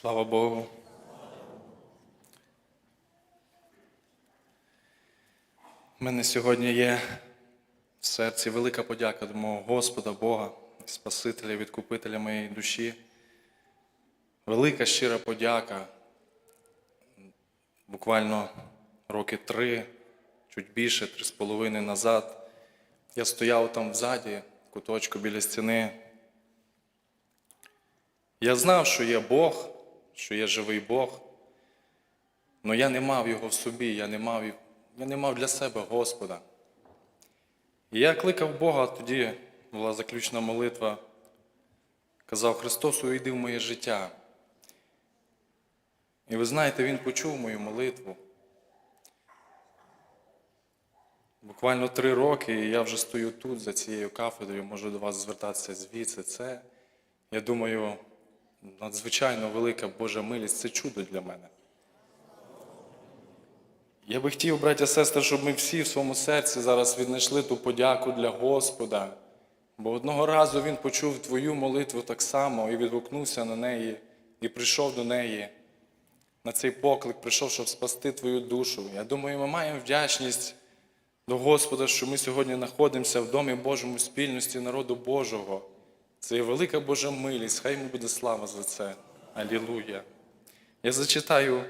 Слава Богу. У мене сьогодні є в серці велика подяка до мого Господа, Бога, Спасителя, Відкупителя моєї душі. Велика щира подяка. Буквально роки три, чуть більше, три з половиною назад. Я стояв там взаді, куточку біля стіни. Я знав, що є Бог, що є живий Бог, але я не мав його в собі, я не мав, я не мав для себе Господа. І я кликав Бога, тоді була заключна молитва, казав Христос, увійди в моє життя. І ви знаєте, Він почув мою молитву. Буквально три роки, і я вже стою тут, за цією кафедрою, можу до вас звертатися звідси. Це, я думаю, надзвичайно велика Божа милість це чудо для мене. Я би хотів, браття сестри, щоб ми всі в своєму серці зараз віднайшли ту подяку для Господа. Бо одного разу Він почув твою молитву так само і відгукнувся на неї, і прийшов до неї. На цей поклик прийшов, щоб спасти твою душу. Я думаю, ми маємо вдячність до Господа, що ми сьогодні знаходимося в Домі Божому спільності народу Божого. Це є велика Божа милість, хай йому буде слава за це. Алілуя. Я зачитаю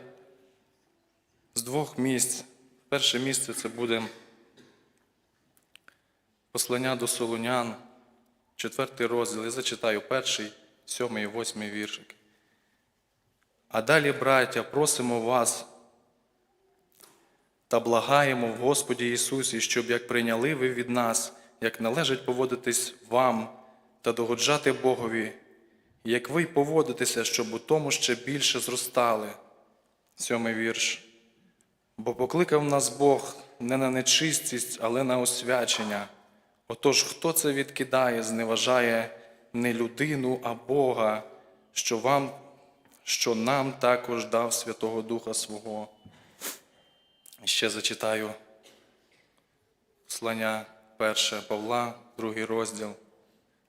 з двох місць. Перше місце це буде послання до Солонян, четвертий розділ. Я зачитаю перший, сьомий і восьмий віршик. А далі, браття, просимо вас та благаємо в Господі Ісусі, щоб як прийняли ви від нас, як належить поводитись вам та догоджати Богові, як ви й поводитеся, щоб у тому ще більше зростали. Сьомий вірш. Бо покликав нас Бог не на нечистість, але на освячення. Отож, хто це відкидає, зневажає не людину, а Бога, що вам, що нам також дав Святого Духа Свого. Ще зачитаю послання перше Павла, другий розділ,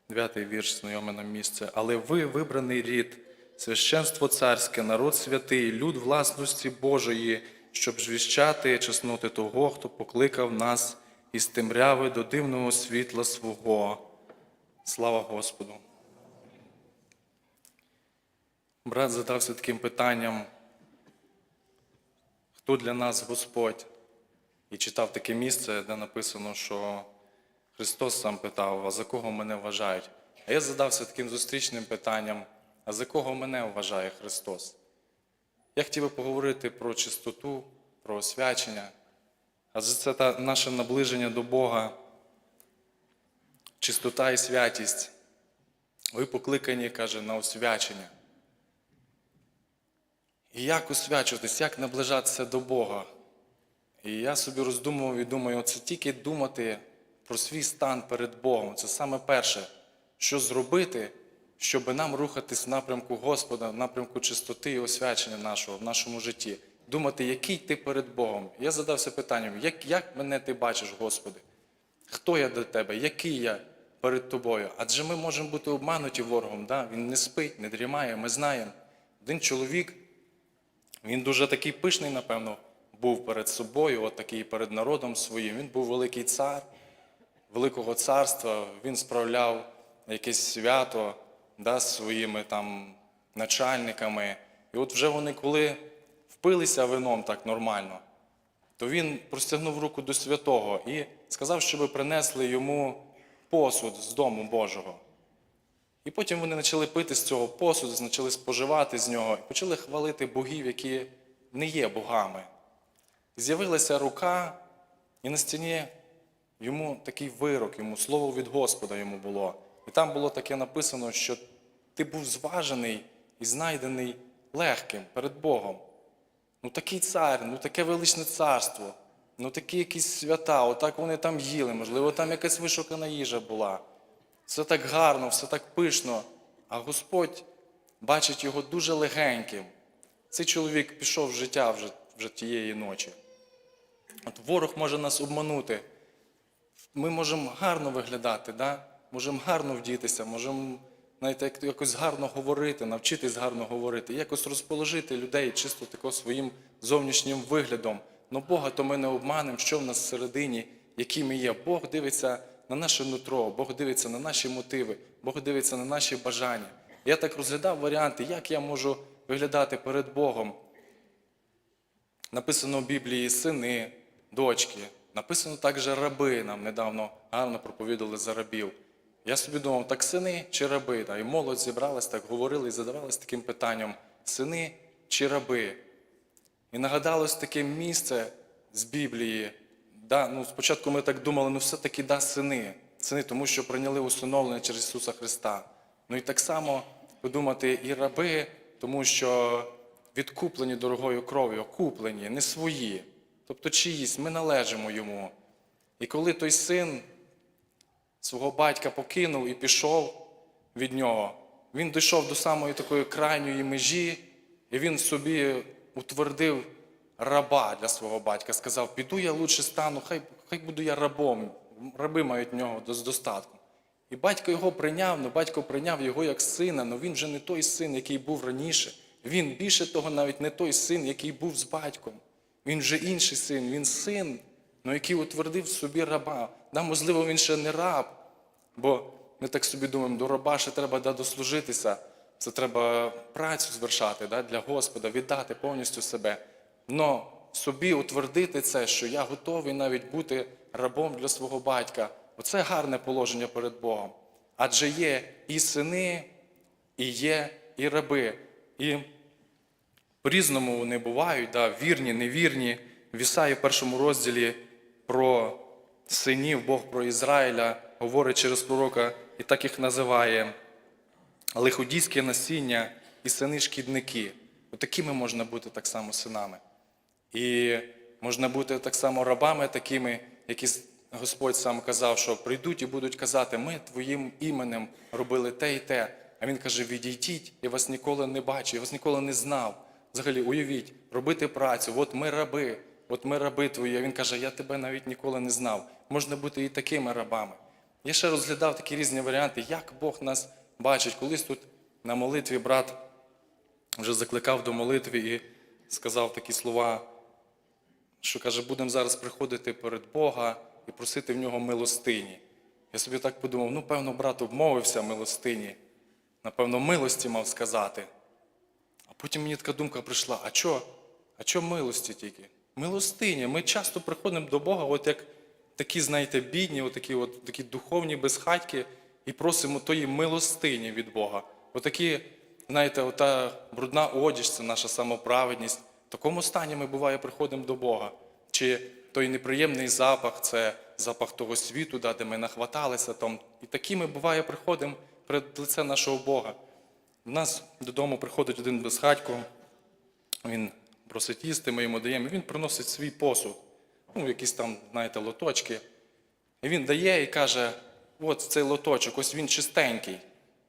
дев'ятий вірш, знайоме нам місце. Але ви вибраний рід, священство царське, народ святий, люд власності Божої, щоб звіщати чесноти того, хто покликав нас із темряви до дивного світла свого. Слава Господу! Брат задався таким питанням, хто для нас Господь? І читав таке місце, де написано, що Христос сам питав, а за кого мене вважають? А я задався таким зустрічним питанням, а за кого мене вважає Христос? Я хотів би поговорити про чистоту, про освячення, адже це та наше наближення до Бога, чистота і святість. Ви покликані, каже, на освячення. І як освячуватись, як наближатися до Бога? І я собі роздумував і думаю, це тільки думати про свій стан перед Богом. Це саме перше, що зробити, щоб нам рухатись в напрямку Господа, в напрямку чистоти і освячення нашого в нашому житті. Думати, який ти перед Богом. Я задався питанням, як, як мене ти бачиш, Господи? Хто я до тебе? Який я перед тобою? Адже ми можемо бути обмануті ворогом. Да? Він не спить, не дрімає, ми знаємо. Один чоловік. Він дуже такий пишний, напевно, був перед собою, от такий перед народом своїм. Він був великий цар Великого царства, він справляв якесь свято да, своїми там начальниками. І от вже вони, коли впилися вином так нормально, то він простягнув руку до святого і сказав, щоб принесли йому посуд з дому Божого. І потім вони почали пити з цього посуду, почали споживати з нього і почали хвалити богів, які не є богами. З'явилася рука, і на стіні йому такий вирок, йому слово від Господа йому було. І там було таке написано, що ти був зважений і знайдений легким перед Богом. Ну такий цар, ну таке величне царство, ну такі якісь свята, отак вони там їли, можливо, там якась вишукана їжа була. Все так гарно, все так пишно, а Господь бачить його дуже легеньким. Цей чоловік пішов в життя вже, вже тієї ночі. От ворог може нас обманути. Ми можемо гарно виглядати, да? можемо гарно вдітися, можемо знаєте, якось гарно говорити, навчитись гарно говорити, якось розположити людей чисто тако своїм зовнішнім виглядом. Но Бога то ми не обманемо, що в нас всередині, які ми є. Бог дивиться на наше нутро, Бог дивиться на наші мотиви, Бог дивиться на наші бажання. Я так розглядав варіанти, як я можу виглядати перед Богом. Написано в Біблії сини, дочки. Написано також раби. Нам недавно гарно проповідали за рабів. Я собі думав, так сини чи раби? І молодь зібралась, так говорили і задавалась таким питанням: сини чи раби? І нагадалось таке місце з Біблії. Да, ну, спочатку ми так думали, ну все-таки да, сини. Сини, тому що прийняли усиновлення через Ісуса Христа. Ну і так само подумати і раби, тому що відкуплені дорогою кров'ю, куплені, не свої. Тобто чиїсь, ми належимо йому. І коли той син свого батька покинув і пішов від нього, він дійшов до самої такої крайньої межі, і він собі утвердив раба для свого батька. Сказав: піду я лучше стану, хай, хай буду я рабом. Раби мають в нього з достатку. І батько його прийняв, але батько прийняв його як сина, але він вже не той син, який був раніше. Він більше того, навіть не той син, який був з батьком. Він вже інший син, він син, але який утвердив собі раба. Да, можливо, він ще не раб, бо ми так собі думаємо, до раба ще треба да, дослужитися. Це треба працю звершати да, для Господа, віддати повністю себе. Но собі утвердити це, що я готовий навіть бути рабом для свого батька. Оце гарне положення перед Богом. Адже є і сини, і є і раби. І по-різному вони бувають, да, вірні, невірні. В Ісаї в першому розділі про синів, Бог про Ізраїля говорить через пророка і так їх називає лиходійське насіння і сини-шкідники. Отакими можна бути так само синами. І можна бути так само рабами, такими, які Господь сам казав, що прийдуть і будуть казати, ми твоїм іменем робили те і те. А він каже: відійдіть, я вас ніколи не бачив, я вас ніколи не знав. Взагалі, уявіть, робити працю, от ми раби, от ми раби твої. Він каже, я тебе навіть ніколи не знав. Можна бути і такими рабами. Я ще розглядав такі різні варіанти, як Бог нас бачить. Колись тут на молитві брат вже закликав до молитви і сказав такі слова, що каже, будемо зараз приходити перед Бога і просити в нього милостині. Я собі так подумав, ну, певно, брат обмовився милостині, напевно, милості мав сказати. А потім мені така думка прийшла: а чо? А чо милості тільки? Милостині. Ми часто приходимо до Бога, от як такі, знаєте, бідні, от такі, от, такі духовні безхатьки, і просимо тої милостині від Бога. Отакі, знаєте, ота брудна одіж, це наша самоправедність. В такому стані ми буває приходимо до Бога. Чи той неприємний запах, це запах того світу, де ми нахваталися там. І такими буває приходимо перед лице нашого Бога. У нас додому приходить один безхатько, він просить їсти, ми йому даємо, і він приносить свій посуд, ну, якісь там, знаєте, лоточки. І він дає і каже: от цей лоточок, ось він чистенький.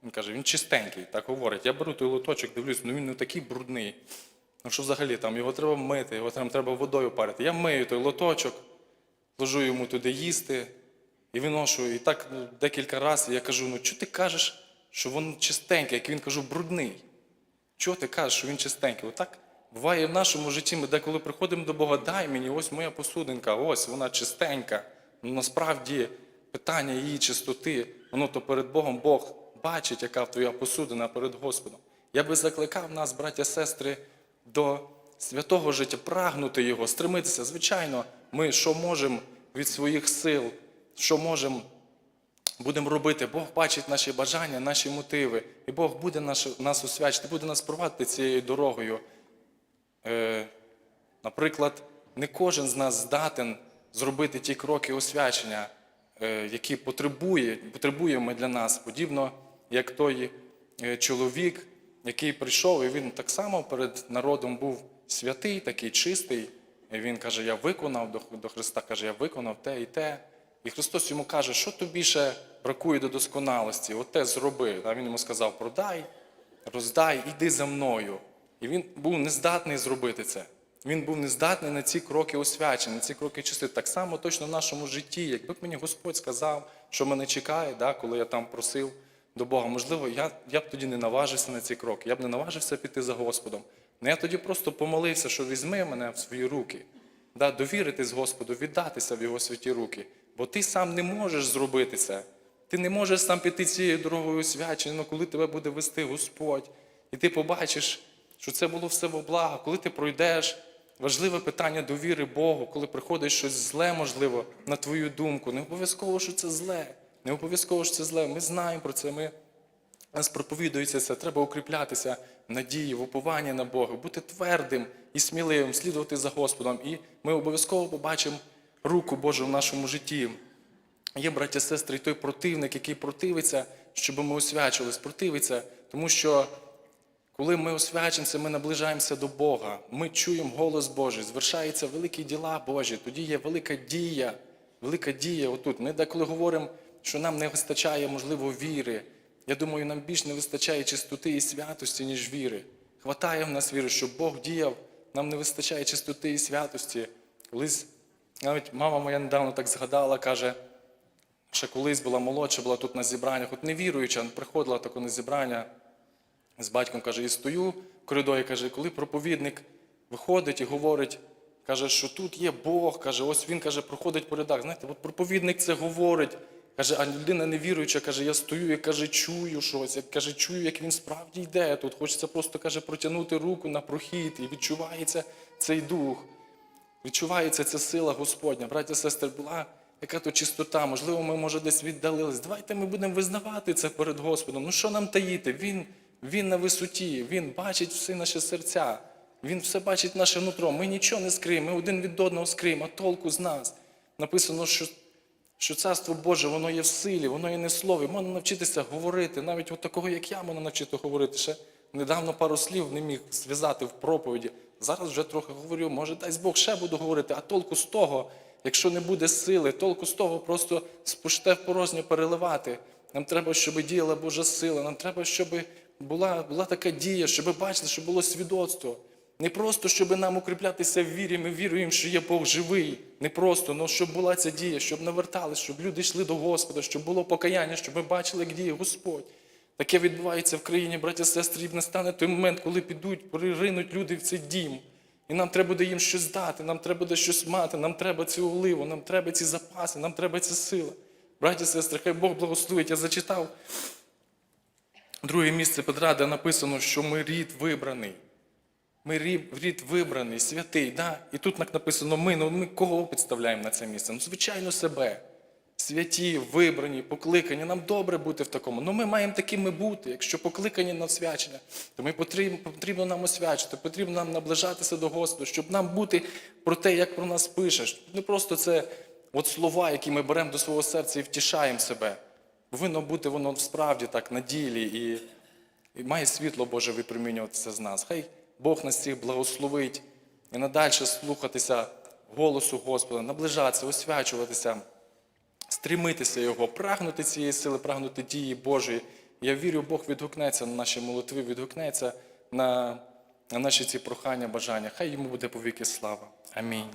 Він каже, він чистенький, так говорить. Я беру той лоточок, дивлюсь, ну він не такий брудний. Ну що взагалі там, його треба мити, його там треба водою парити. Я мию той лоточок, ложу йому туди їсти і виношу. І так ну, декілька разів я кажу: ну чого ти кажеш, що він чистенький, як він кажу, брудний? Чого ти кажеш, що він чистенький? Отак буває в нашому житті. Ми деколи приходимо до Бога, дай мені, ось моя посудинка, ось вона чистенька. Ну насправді питання її чистоти, воно то перед Богом Бог бачить, яка твоя посудина перед Господом. Я би закликав нас, браття, сестри, до святого життя, прагнути його, стремитися. Звичайно, ми що можемо від своїх сил, що можемо будемо робити. Бог бачить наші бажання, наші мотиви, і Бог буде нас освячити, буде нас провадити цією дорогою. Е, наприклад, не кожен з нас здатен зробити ті кроки освячення, е, які потребує, потребуємо для нас, подібно як той е, чоловік, який прийшов, і він так само перед народом був святий, такий чистий. І він каже: Я виконав до Христа, каже, я виконав те і те. І Христос йому каже, що тобі ще бракує до досконалості, от те зроби. А він йому сказав: продай, роздай, іди за мною. І він був нездатний зробити це. Він був нездатний на ці кроки освячення, на ці кроки чистоти. Так само точно в нашому житті, якби б мені Господь сказав, що мене чекає, да, коли я там просив до Бога. Можливо, я, я б тоді не наважився на ці кроки, я б не наважився піти за Господом. Ну я тоді просто помолився, що візьми мене в свої руки, да, довіритись Господу, віддатися в Його святі руки. Бо ти сам не можеш зробити це. Ти не можеш сам піти цією дорогою освячення, ну, коли тебе буде вести Господь. І ти побачиш, що це було все во благо, коли ти пройдеш. Важливе питання довіри Богу, коли приходить щось зле, можливо, на твою думку. Не обов'язково, що це зле. Не обов'язково, що це зле. Ми знаємо про це. Ми нас проповідується це. Треба укріплятися в надії, в упованні на Бога, бути твердим і сміливим, слідувати за Господом. І ми обов'язково побачимо руку Божу в нашому житті. Є, браття, сестри, той противник, який противиться, щоб ми освячувались, противиться, тому що коли ми освячимося, ми наближаємося до Бога, ми чуємо голос Божий, звершаються великі діла Божі, тоді є велика дія, велика дія отут. Ми деколи говоримо, що нам не вистачає, можливо, віри. Я думаю, нам більш не вистачає чистоти і святості, ніж віри. Хватає в нас віри, щоб Бог діяв, нам не вистачає чистоти і святості. Колись навіть мама моя недавно так згадала, каже, ще колись була молодша, була тут на зібраннях, от невіруюча, приходила таке на зібрання з батьком, каже, і стою в коридорі, каже, коли проповідник виходить і говорить, каже, що тут є Бог, каже, ось він каже, проходить по рядах. Знаєте, от проповідник це говорить. Каже, а людина невіруюча, каже, я стою і каже, чую щось, я каже, чую, як він справді йде. Тут хочеться просто каже, протягнути руку на прохід, і відчувається цей дух. Відчувається ця сила Господня. Браття, сестри, була яка то чистота. Можливо, ми, може, десь віддалились. Давайте ми будемо визнавати це перед Господом. Ну що нам таїти? Він, він на висоті, Він бачить всі наші серця. Він все бачить наше нутро. Ми нічого не скриємо, ми один від одного скриємо, а толку з нас. Написано, що, що царство Боже, воно є в силі, воно є не в слові. Можна навчитися говорити. Навіть от такого, як я, можна навчити говорити. Ще недавно пару слів не міг зв'язати в проповіді. Зараз вже трохи говорю, може, дай Бог ще буду говорити, а толку з того, якщо не буде сили, толку з того просто спуште в порожнє переливати. Нам треба, щоб діяла Божа сила, нам треба, щоб була, була така дія, щоб бачили, щоб було свідоцтво. Не просто, щоб нам укріплятися в вірі, ми віруємо, що є Бог живий. Не просто, але щоб була ця дія, щоб навертались, щоб люди йшли до Господа, щоб було покаяння, щоб ми бачили, як діє Господь. Таке відбувається в країні, браття, сестри, і настане той момент, коли підуть, приринуть люди в цей дім. І нам треба буде їм щось дати, нам треба буде щось мати, нам треба цю оливу, нам треба ці запаси, нам треба ця сила. Браті, сестри, хай Бог благословить. Я зачитав друге місце Петра, де написано, що ми рід вибраний. Ми рід вибраний, святий. Да? І тут написано ми. Ну ми кого підставляємо на це місце? Ну, звичайно, себе. Святі, вибрані, покликані. Нам добре бути в такому. Ну ми маємо такими бути. Якщо покликані на освячення, то ми потрібно, потрібно нам освячити, потрібно нам наближатися до Господа, щоб нам бути про те, як про нас пишеш. Не просто це от слова, які ми беремо до свого серця і втішаємо себе. Повинно бути воно справді так на ділі і, і має світло Боже випромінюватися з нас. Хай Бог нас всіх благословить і надалі слухатися голосу Господа, наближатися, освячуватися, стрімитися Його, прагнути цієї сили, прагнути дії Божої. Я вірю, Бог відгукнеться на наші молитви, відгукнеться на, на наші ці прохання, бажання. Хай йому буде повіки слава. Амінь.